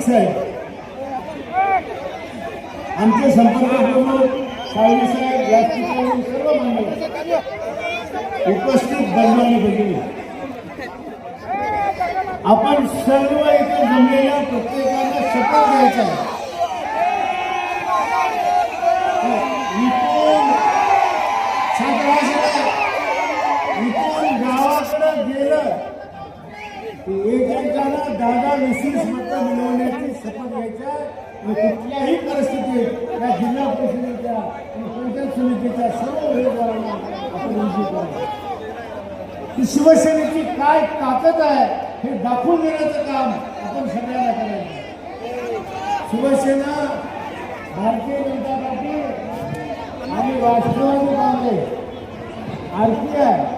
साहेब. आमचे संपर्क प्रमुख सावली साहेब या ठिकाणी सर्व मान्यवर उपस्थित बंधू भगिनी. आपण सर्व इथे जमलेल्या प्रत्येकाला शपथ घ्यायचा आहे. इथून छात्राशाळा की एकमेकांना विशेष मतं मिळवण्याची शपथ घ्यायच्या कुठल्याही परिस्थितीत या जिल्हा परिषदेच्या आणि पंचायत समितीच्या सर्व उमेदवारांना आपण विजयी करू. की शिवसेनेची काय ताकद आहे हे दाखवून देण्याचं काम आपण सगळ्यांना करायचं शिवसेना भारतीय जनता पार्टी आणि राष्ट्रवादी काँग्रेस आरपीआय